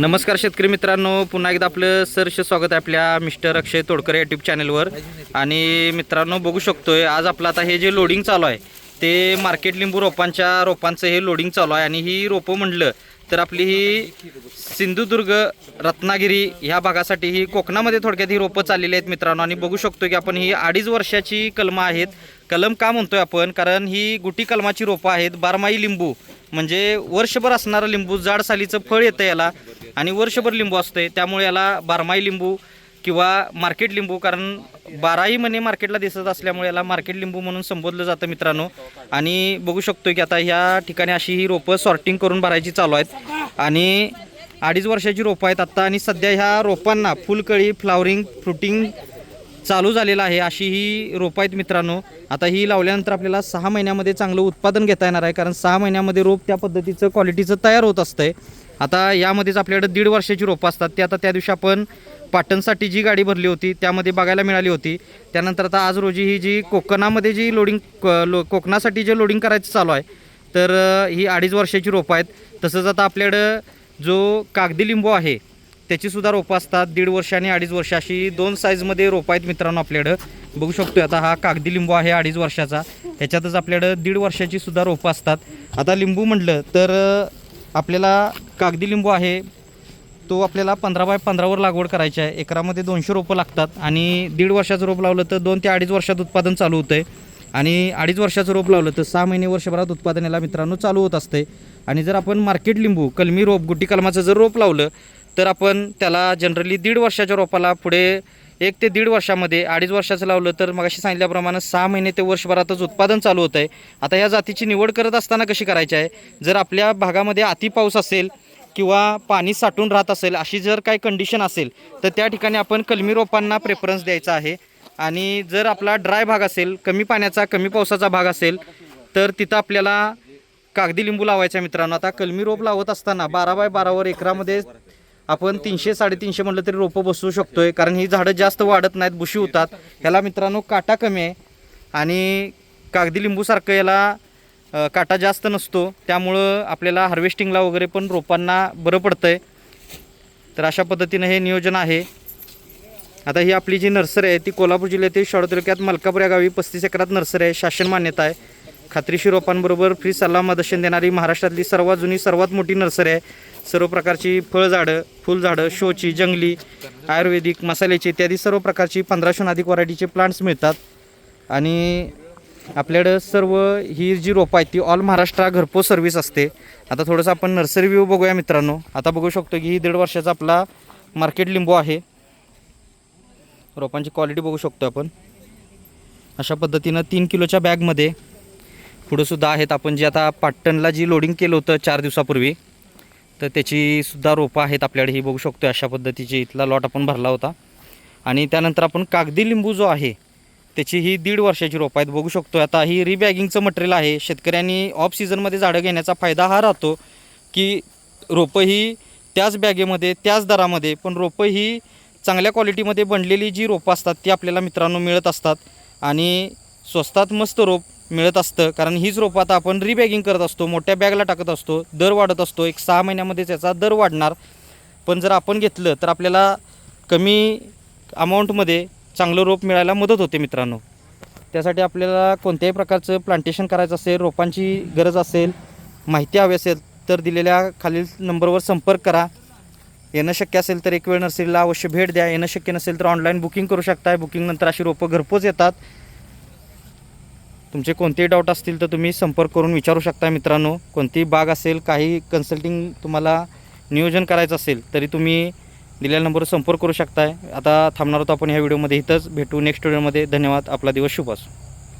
नमस्कार शेतकरी मित्रांनो पुन्हा एकदा आपलं सरस स्वागत आहे आपल्या मिस्टर अक्षय तोडकर यूट्यूब चॅनलवर आणि मित्रांनो बघू शकतोय आज आपलं आता हे जे लोडिंग चालू आहे ते मार्केट लिंबू रोपांच्या रोपांचं हे लोडिंग चालू आहे. आणि ही रोपं म्हटलं तर आपली ही सिंधुदुर्ग रत्नागिरी ह्या भागासाठी ही कोकणामध्ये थोडक्यात ही रोपं चाललेली आहेत मित्रांनो. आणि बघू शकतो की आपण ही अडीच वर्षाची कलमं आहेत. कलम का म्हणतोय आपण? कारण ही गुटी कलमाची रोपं आहेत. बारमाही लिंबू म्हणजे वर्षभर असणारं लिंबू जाड सालीचं फळ येतं याला. आणि वर्षभर लिंबू असते त्यामुळे याला बारमाही लिंबू किंवा मार्केट लिंबू कारण बाराही महिने मार्केटला दिसत असल्यामुळे याला मार्केट लिंबू म्हणून संबोधलं जातं मित्रांनो. आणि बघू शकतो की आता ह्या ठिकाणी अशी ही रोपं सॉर्टिंग करून भरायची चालू आहेत. आणि अडीच वर्षाची रोपं आहेत आत्ता आणि सध्या ह्या रोपांना फुलकळी फ्लावरिंग फ्रुटिंग चालू झालेलं आहे. अशी ही रोपं आहेत मित्रांनो. आता ही लावल्यानंतर आपल्याला सहा महिन्यामध्ये चांगलं उत्पादन घेता येणार आहे कारण सहा महिन्यामध्ये रोप त्या पद्धतीचं क्वालिटीचं तयार होत असतंय. आता यामध्येच आपल्याकडे दीड वर्षाची रोपं असतात. ते आता त्या दिवशी आपण पाटणसाठी जी गाडी भरली होती त्यामध्ये बघायला मिळाली होती. त्यानंतर आता आज रोजी ही जी कोकणामध्ये जी लोडिंग क- लो कोकणासाठी जे लोडिंग करायचं चालू आहे तर ही अडीच वर्षाची रोपं आहेत. तसंच आता आपल्याकडं जो कागदी लिंबू आहे त्याचीसुद्धा रोपं असतात. दीड वर्ष आणि अडीच वर्ष अशी दोन साईजमध्ये रोपं आहेत मित्रांनो आपल्याकडं. बघू शकतोय आता हा कागदी लिंबू आहे अडीच वर्षाचा. त्याच्यातच आपल्याकडं दीड वर्षाची सुद्धा रोपं असतात. आता लिंबू म्हटलं तर आपल्याला कागदी लिंबू आहे. तो आपल्याला पंधरा बाय पंधरावर लागवड करायची आहे. एकरामध्ये दोनशे रोपं लागतात आणि दीड वर्षाचं रोप लावलं तर दोन ते अडीच वर्षात उत्पादन चालू होतं आहे आणि अडीच वर्षाचं रोप लावलं तर सहा महिने वर्षभरात उत्पादन याला मित्रांनो चालू होत असते आणि जर आपण मार्केट लिंबू कलमी रोप गुटी कलमाचं जर रोप लावलं तर आपण त्याला जनरली दीड वर्षाच्या रोपाला पुढे एक ते दीड वर्षामध्ये अडीच वर्षाचं लावलं तर मग अशी सांगितल्याप्रमाणे सहा महिने ते वर्षभरातच उत्पादन चालू होतं आहे आता या जातीची निवड करत असताना कशी करायची आहे? जर आपल्या भागामध्ये अति पाऊस असेल किंवा पाणी साठून राहत असेल अशी जर काही कंडिशन असेल तर त्या ठिकाणी आपण कलमी रोपांना प्रेफरन्स द्यायचा आहे. आणि जर आपला ड्राय भाग असेल कमी पाण्याचा कमी पावसाचा भाग असेल तर तिथं आपल्याला कागदी लिंबू लावायचा मित्रांनो. आता कलमी रोप लावत असताना बारा बाय बारावर एकरामध्ये आपण तीनशे साडेतीनशे म्हटलं तरी रोपं बसवू शकतोय. कारण ही झाडं जास्त वाढत नाहीत बुशी होतात. ह्याला मित्रांनो काटा कमी आहे. आणि कागदी लिंबूसारखं याला काटा जास्त नसतो. त्यामुळं आपल्याला हार्वेस्टिंगला वगैरे पण रोपांना बरं पडतं आहे तर अशा पद्धतीनं हे नियोजन आहे. आता ही आपली जी नर्सरी आहे ती कोल्हापूर जिल्ह्यातील शाळा तालुक्यात मलकापूर या गावी पस्तीस एकरात नर्सरी आहे. शासन मान्यता आहे. खात्रीशी रोपांबरोबर फ्री सल्ला मदर्शन देणारी महाराष्ट्रातली सर्वात जुनी सर्वात मोठी नर्सरी आहे. सर्व प्रकारची फळझाडं फुलझाडं शोची जंगली आयुर्वेदिक मसाल्याची इत्यादी सर्व प्रकारची पंधराशून अधिक व्हरायटीचे प्लांट्स मिळतात. आणि आपल्याकडं सर्व ही जी रोपं आहेत ती ऑल महाराष्ट्र घरपोच सर्व्हिस असते. आता थोडंसं आपण नर्सरी व्ह्यू बघूया मित्रांनो. आता बघू शकतो की ही दीड वर्षाचा आपला मार्केट लिंबू आहे. रोपांची क्वालिटी बघू शकतो आपण. अशा पद्धतीनं तीन किलोच्या बॅगमध्ये पुढंसुद्धा आहेत आपण जे आता पाटणला जी लोडिंग केलं होतं चार दिवसापूर्वी तर त्याची सुद्धा रोपं आहेत आपल्याकडे. ही बघू शकतो अशा पद्धतीची इथला लॉट आपण भरला होता. आणि त्यानंतर आपण कागदी लिंबू जो आहे त्याची ही दीड वर्षाची रोपं आहेत. बघू शकतो आता ही रिबॅगिंगचं मटेरियल आहे. शेतकऱ्यांनी ऑफ सीझनमध्ये झाडं घेण्याचा फायदा हा राहतो की रोपं ही त्याच बॅगेमध्ये त्याच दरामध्ये पण रोपं ही चांगल्या क्वालिटीमध्ये बनलेली जी रोपं असतात ती आपल्याला मित्रांनो मिळत असतात. आणि स्वस्तात मस्त रोप मिळत असतं. कारण हीच रोपं आता आपण रिबॅगिंग करत असतो मोठ्या बॅगला टाकत असतो दर वाढत असतो. एक सहा महिन्यामध्ये त्याचा दर वाढणार. पण जर आपण घेतलं तर आपल्याला कमी अमाऊंटमध्ये चांगलं रोप मिळायला मदत होते मित्रांनो. त्यासाठी आपल्याला कोणत्याही प्रकारचं प्लांटेशन करायचं असेल रोपांची गरज असेल माहिती हवी असेल तर दिलेल्या खालील नंबरवर संपर्क करा. येणं शक्य असेल तर एक वेळ नर्सरीला अवश्य भेट द्या. येणं शक्य नसेल तर ऑनलाईन बुकिंग करू शकताय. बुकिंगनंतर अशी रोपं घरपोच येतात. तुमचे कोणतेही डाऊट असतील तर तुम्ही संपर्क करून विचारू शकता मित्रांनो. कोणतीही बाग असेल काही कन्सल्टिंग तुम्हाला नियोजन करायचं असेल तरी तुम्ही दिलेल्या नंबरवर संपर्क करू शकताय. आता थांबणार होतो आपण ह्या व्हिडिओमध्ये. इथंच भेटू नेक्स्ट व्हिडिओमध्ये. धन्यवाद. आपला दिवस शुभ असो.